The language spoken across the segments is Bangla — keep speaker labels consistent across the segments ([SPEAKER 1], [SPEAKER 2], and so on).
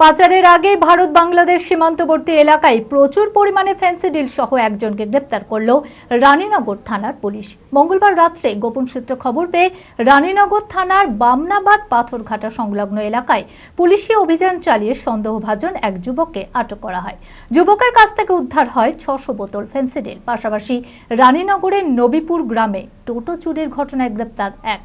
[SPEAKER 1] পাচারের আগে ভারত বাংলাদেশ সীমান্তবর্তী এলাকায় প্রচুর পরিমাণে ফেন্সিডিল সহ একজনকে গ্রেপ্তার করল রানীনগর থানার পুলিশ। মঙ্গলবার রাত্রে গোপন সূত্র খবর পেয়ে রানীনগর থানার বামনাবাদ পাথরঘাটা সংলগ্ন এলাকায় পুলিশি অভিযান চালিয়ে সন্দেহভাজন এক যুবককে আটক করা হয়। যুবকের কাছ থেকে উদ্ধার হয় ছশো বোতল ফেন্সিডিল পাশাপাশি রানীনগরের নবীপুর গ্রামে টোটো চুরির ঘটনায় গ্রেপ্তার এক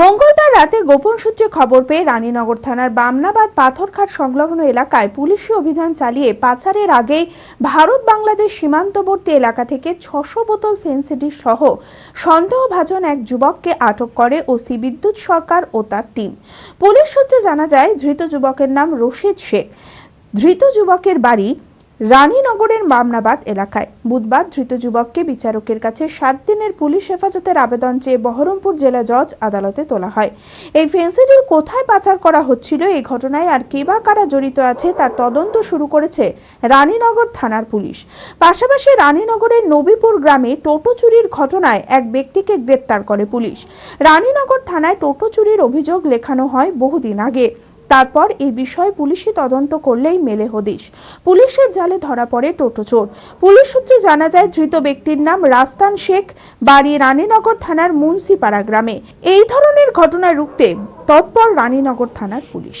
[SPEAKER 2] মঙ্গলবার রাতে গোপন সূত্রে খবর পেয়ে রানীনগর থানার বামনাবাদ পাথরঘাট সংলগ্ন এলাকায় পুলিশি অভিযান চালিয়ে পাচারের আগেই ভারত বাংলাদেশ সীমান্তবর্তী এলাকা থেকে ছশো বোতল ফেন্সিডির সহ সন্দেহভাজন এক যুবককে আটক করে ওসি বিদ্যুৎ সরকার ও তার টিম। পুলিশ সূত্রে জানা যায়, ধৃত যুবকের নাম রশিদ শেখ। ধৃত যুবকের বাড়ি রানীনগরের মামনাবাদ এলাকায়। বুধবার ধৃত যুবককে বিচারকের কাছে সাত দিনের পুলিশ হেফাজতের আবেদন চেয়ে বহরমপুর জেলা জজ আদালতে তোলা হয়। এই ফেন্সিডিল কোথায় পাচার করা হচ্ছিল, এই ঘটনায় আর কে বা কারা জড়িত আছে তার তদন্ত শুরু করেছে রানীনগর থানার পুলিশ। পাশাপাশি রানীনগরের নবীপুর গ্রামে টোটো চুরির ঘটনায় এক ব্যক্তিকে গ্রেপ্তার করে পুলিশ। রানীনগর থানায় টোটো চুরির অভিযোগ লেখানো হয় বহুদিন আগে। তারপর এই বিষয়ে পুলিশি তদন্ত করলেই মেলে হদিশ। পুলিশের জালে ধরা পড়ে টোটো চোর। পুলিশ সূত্রে জানা যায়, ধৃত ব্যক্তির নাম রাস্তান শেখ, বাড়ি রানীনগর থানার মুন্সিপাড়া গ্রামে। এই ধরনের ঘটনা রুখতে তৎপর রানীনগর থানার পুলিশ।